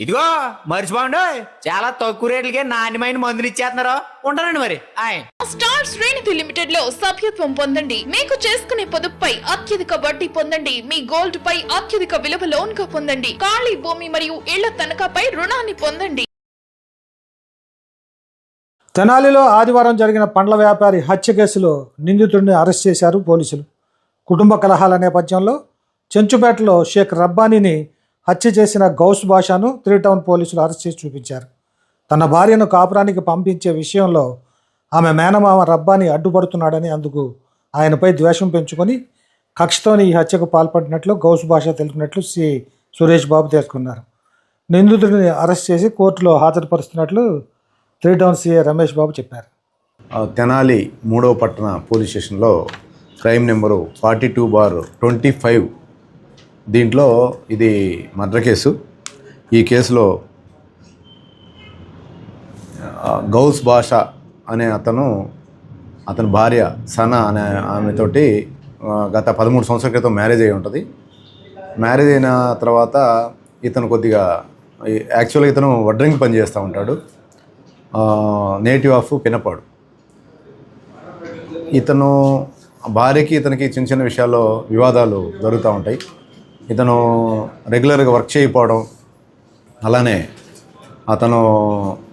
ఇదిగో మర్చిపోండి. చాలా తక్కువ రేట్లకే నాణ్యమైన మందులు ఇచ్చేస్తున్నారు. ఉంటానండి మరి. ఆయ్. స్టార్ శ్రేణిధి లిమిటెడ్లో సభ్యత్వం పొందండి. మీకు చేసుకునే పొదుపుపై అత్యధిక వడ్డీ పొందండి. మీ గోల్డ్ పై అత్యధిక విలువ లోన్గా పొందండి. ఖాళీ భూమి మరియు ఇళ్ళ తనఖాపై రుణాన్ని పొందండి. తెనాలిలో ఆదివారం జరిగిన పండ్ల వ్యాపారి హత్య కేసులో నిందితుడిని అరెస్ట్ చేశారు పోలీసులు. కుటుంబ కలహాల నేపథ్యంలో చెంచుపేటలో షేక్ రబ్బానీని హత్య చేసిన గౌస్ భాషను త్రీ టౌన్ పోలీసులు అరెస్ట్ చేసి చూపించారు. తన భార్యను కాపురానికి పంపించే విషయంలో ఆమె మేనమామ రబ్బాని అడ్డుపడుతున్నాడని అందుకు ఆయనపై ద్వేషం పెంచుకొని కక్షతోని ఈ హత్యకు పాల్పడినట్లు గౌస్ భాష తెలిపినట్లు సి సురేష్ బాబు తెలుసుకున్నారు నిందితుడిని అరెస్ట్ చేసి కోర్టులో హాజరుపరుస్తున్నట్లు three town CA Ramesh Babu చెప్పారు. తెనాలి మూడవ పట్టణ పోలీస్ స్టేషన్లో crime number forty two bar twenty five దీంట్లో ఇది మర్డర్ కేసు. ఈ కేసులో గౌస్ భాష అనే అతను అతని భార్య సనా అనే ఆమెతోటి గత పదమూడు సంవత్సరాల క్రితం మ్యారేజ్ అయి ఉంటుంది. మ్యారేజ్ అయిన తర్వాత ఇతను కొద్దిగా యాక్చువల్గా ఇతను వడ్రింగ్ పని చేస్తూ ఉంటాడు. Native of Pinapadu. ఇతను భార్యకి ఇతనికి చిన్న చిన్న విషయాల్లో వివాదాలు జరుగుతూ ఉంటాయి. ఇతను రెగ్యులర్గా వర్క్ చేయకపోవడం అలానే అతను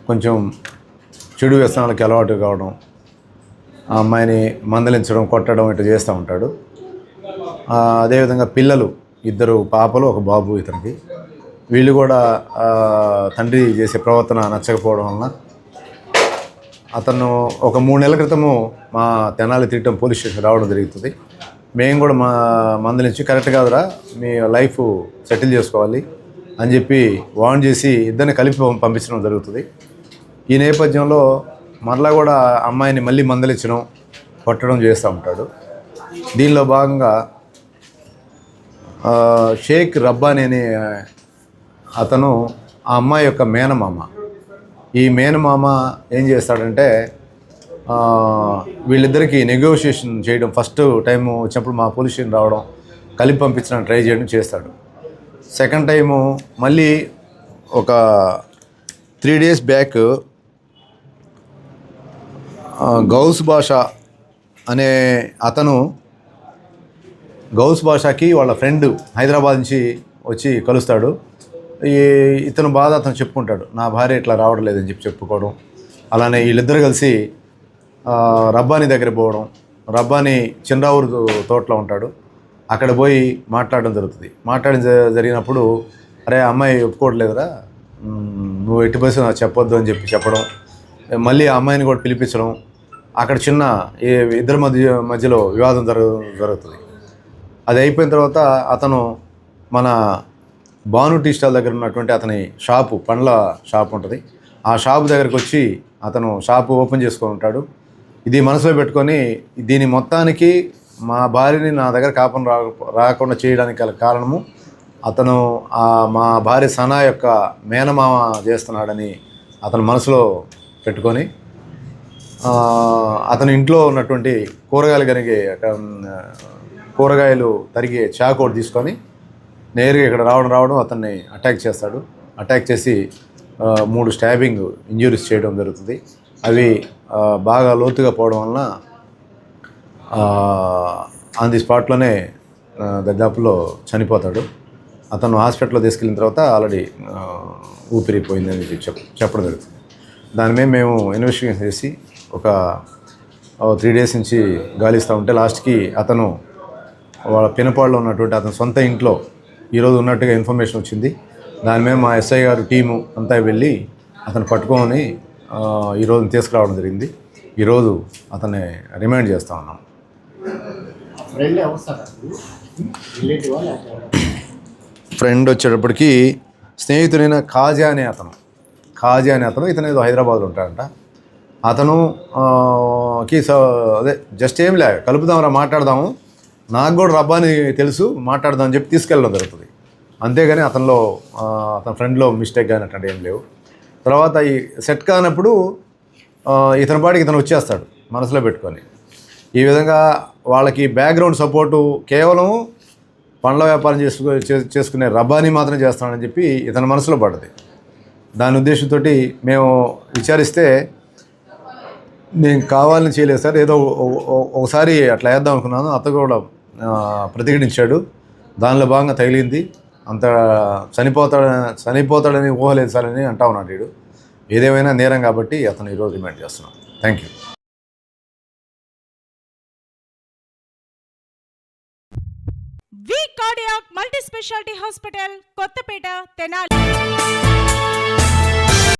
కొంచెం చెడు వ్యసనాలకి అలవాటు కావడం ఆ అమ్మాయిని మందలించడం కొట్టడం ఇట్లా చేస్తూ ఉంటాడు. అదేవిధంగా పిల్లలు ఇద్దరు పాపలు ఒక బాబు ఇతనికి. వీళ్ళు కూడా తండ్రి చేసే ప్రవర్తన నచ్చకపోవడం వలన అతను ఒక మూడు నెలల క్రితము మా తెనాలి తిట్టం పోలీస్ స్టేషన్ రావడం జరుగుతుంది. మేము కూడా మా మందలించి కరెక్ట్ కాదురా మీ లైఫ్ సెటిల్ చేసుకోవాలి అని చెప్పి వార్న్ చేసి ఇద్దరిని కలిపి పంపించడం జరుగుతుంది. ఈ నేపథ్యంలో మరలా కూడా అమ్మాయిని మళ్ళీ మందలించడం పట్టడం చేస్తూ ఉంటాడు. దీనిలో భాగంగా షేక్ రబ్బాని అనే అతను ఆ అమ్మాయి యొక్క మేనమామ. ఈ మేనమామ ఏం చేస్తాడంటే వీళ్ళిద్దరికీ నెగోషియేషన్ చేయడం ఫస్ట్ టైం వచ్చినప్పుడు మా పోలీస్ రావడం కలిపి పంపించడానికి ట్రై చేయడం చేస్తాడు. సెకండ్ టైము మళ్ళీ ఒక త్రీ డేస్ బ్యాక్ గౌస్ భాష అనే అతను గౌస్ భాషకి వాళ్ళ ఫ్రెండ్ హైదరాబాద్ నుంచి వచ్చి కలుస్తాడు. ఈ ఇతను బాధ అతను చెప్పుకుంటాడు నా భార్య ఇట్లా రావడం లేదని చెప్పి చెప్పుకోవడం. అలానే వీళ్ళిద్దరు కలిసి రబ్బానీ దగ్గర పోవడం రబ్బానీ చిన్నరావురు తోటలో ఉంటాడు. అక్కడ పోయి మాట్లాడడం జరుగుతుంది. మాట్లాడడం జ- జరిగినప్పుడు అరే అమ్మాయి ఒప్పుకోవట్లేదురా. నువ్వు ఎట్టి పరిస్థితి నాకు చెప్పొద్దు అని చెప్పి చెప్పడం. మళ్ళీ ఆ అమ్మాయిని కూడా పిలిపించడం. అక్కడ చిన్న ఇద్దరి మధ్య మధ్యలో వివాదం జరగ జరుగుతుంది. అది అయిపోయిన తర్వాత అతను మన భాను టీ స్టాల్ దగ్గర ఉన్నటువంటి అతని షాపు పండ్ల షాప్ ఉంటుంది. ఆ షాపు దగ్గరికి వచ్చి అతను షాపు ఓపెన్ చేసుకొని ఉంటాడు. ఇది మనసులో పెట్టుకొని దీని మొత్తానికి మా భార్యని నా దగ్గర కాపను రా రాకుండా చేయడానికి గల కారణము అతను మా భార్య సనా యొక్క మేనమామ చేస్తున్నాడని అతను మనసులో పెట్టుకొని అతను అతని ఇంట్లో ఉన్నటువంటి కూరగాయలు కనిగే కూరగాయలు తరిగే చాకు ఒకటి తీసుకొని నేరుగా ఇక్కడ రావడం రావడం అతన్ని అటాక్ చేస్తాడు. అటాక్ చేసి మూడు స్టాబింగ్ ఇంజురీస్ చేయడం జరుగుతుంది. అవి బాగా లోతుగా పోవడం వలన ఆన్ ది స్పాట్లోనే ఆ, చనిపోతాడు. అతను హాస్పిటల్లో తీసుకెళ్ళిన తర్వాత ఆల్రెడీ ఊపిరిపోయింది ఊపిరిపోయిందని చెప్ప చెప్ చెప్పడం జరుగుతుంది. దాని మీద మేము ఇన్వెస్టిగేషన్ చేసి ఒక త్రీ డేస్ నుంచి గాలిస్తూ ఉంటే లాస్ట్కి అతను వాళ్ళ పినపాడులో ఉన్నటువంటి అతని సొంత ఇంట్లో ఈరోజు ఉన్నట్టుగా ఇన్ఫర్మేషన్ వచ్చింది. దాని మీద మా ఎస్ఐ గారు టీము అంతా వెళ్ళి అతను పట్టుకొని ఈరోజు తీసుకురావడం జరిగింది. ఈరోజు అతన్ని రిమైండ్ చేస్తూ ఉన్నాం. ఫ్రెండ్ వచ్చేటప్పటికి స్నేహితుడైన కాజా అనే అతను. కాజా అనే అతను ఇతను ఏదో హైదరాబాద్లో ఉంటాడంట. అతను కి అదే జస్ట్ ఏం లే కలుపుదాంరా మాట్లాడదాము. నాకు కూడా రబ్బాని తెలుసు మాట్లాడదాం అని చెప్పి తీసుకెళ్ళడం జరుగుతుంది. అంతేగాని అతనిలో అతని ఫ్రెండ్లో మిస్టేక్ కానీ అట్లాంటి ఏం లేవు. తర్వాత ఈ సెట్ కానప్పుడు ఇతని పాటికి ఇతను వచ్చేస్తాడు మనసులో పెట్టుకొని. ఈ విధంగా వాళ్ళకి బ్యాక్గ్రౌండ్ సపోర్టు కేవలం పండ్ల వ్యాపారం చేసుకో చేసుకునే రబ్బాని మాత్రం చేస్తానని చెప్పి ఇతని మనసులో పడ్డది. దాని ఉద్దేశంతో మేము విచారిస్తే నేను కావాలని చేయలేదు సార్ ఏదో ఒకసారి అట్లా వేద్దాం అనుకున్నాను అత్త కూడా ప్రతిఘటించాడు. దానిలో భాగంగా తగిలింది. అంత చనిపోతాడ చనిపోతాడని ఊహలేదు సార్ అని అంటా ఉన్నాడు వీడు. ఏదేమైనా నేరం కాబట్టి అతను ఈరోజు రిమాండ్ చేస్తున్నాం. Thank you V cardiac multi speciality hospital Kothapeta Tenali.